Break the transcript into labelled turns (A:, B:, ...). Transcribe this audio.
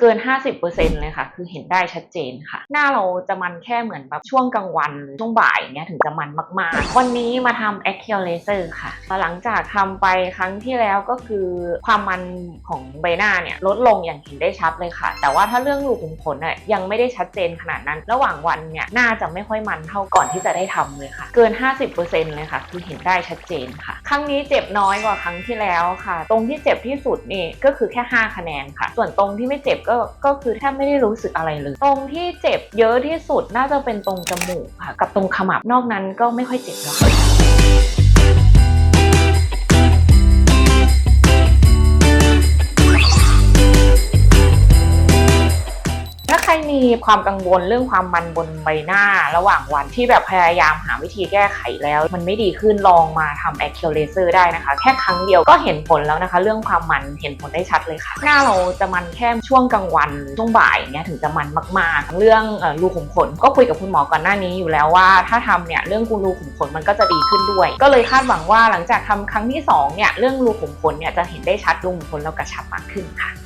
A: เกิน 50%เลยค่ะ คือเห็นได้ชัดเจนค่ะ หน้าเราจะมันแค่เหมือนแบบช่วงกลางวัน ช่วงบ่ายเงี้ยถึงจะมันมากๆ วันนี้มาทำ a c u r a s e r ค่ะ หลังจากทำไปครั้งที่แล้วก็คือความมันของใบหน้าเนี่ยลดลงอย่างเห็นได้ชัดเลยค่ะ แต่ว่าถ้าเรื่องรูขุมขนน่ยยังไม่ได้ชัดเจนขนาดนั้น ระหว่างวันเนี่ยหน้าจะไม่ค่อยมันเท่าก่อนที่จะได้ทำเลยค่ะ เกิน 50%เลยค่ะ คือเห็นได้ชัดเจนค่ะ ครั้งนี้เจ็บน้อยกว่าครั้งที่แล้วค่ะ ตรงที่เจ็บที่สุดนี่ก็คือแค่ 5 คะแนนค่ะ ส่วนตรงที่ไม่เจ็บก็ก็คือแทบไม่ได้รู้สึกอะไรเลยตรงที่เจ็บเยอะที่สุดน่าจะเป็นตรงจมูกค่ะกับตรงขมับนอกนั้นก็ไม่ค่อยเจ็บแล้วค่ะ รมีความกังวลเรื่องความมันบนใบหน้า ระหว่างวันที่แบบพยายามหาวิธีแก้ไขแล้ว มันไม่ดีขึ้นลองมาทำ a c u r a s e r ได้นะคะ แค่ครั้งเดียวก็เห็นผลแล้วนะคะ เรื่องความมันเห็นผลได้ชัดเลยค่ะ หน้าเราจะมันแค่ช่วงกลางวันช่วงบ่ายเงี้ยถึงจะมันมากๆ เรื่องรูขุมขนก็คุยกับคุณหมอก่อนหน้านี้อยู่แล้วว่า ถ้าทำเนี่ยเรื่องกูรูขุมขนมันก็จะดีขึ้นด้วย ก็เลยคาดหวังว่าหลังจากทำครั้งที่สองเนี่ยเรื่องรูขุมขนเนี่ยจะเห็นได้ชัดรูขุมขนเรากระชับมากขึ้นค่ะ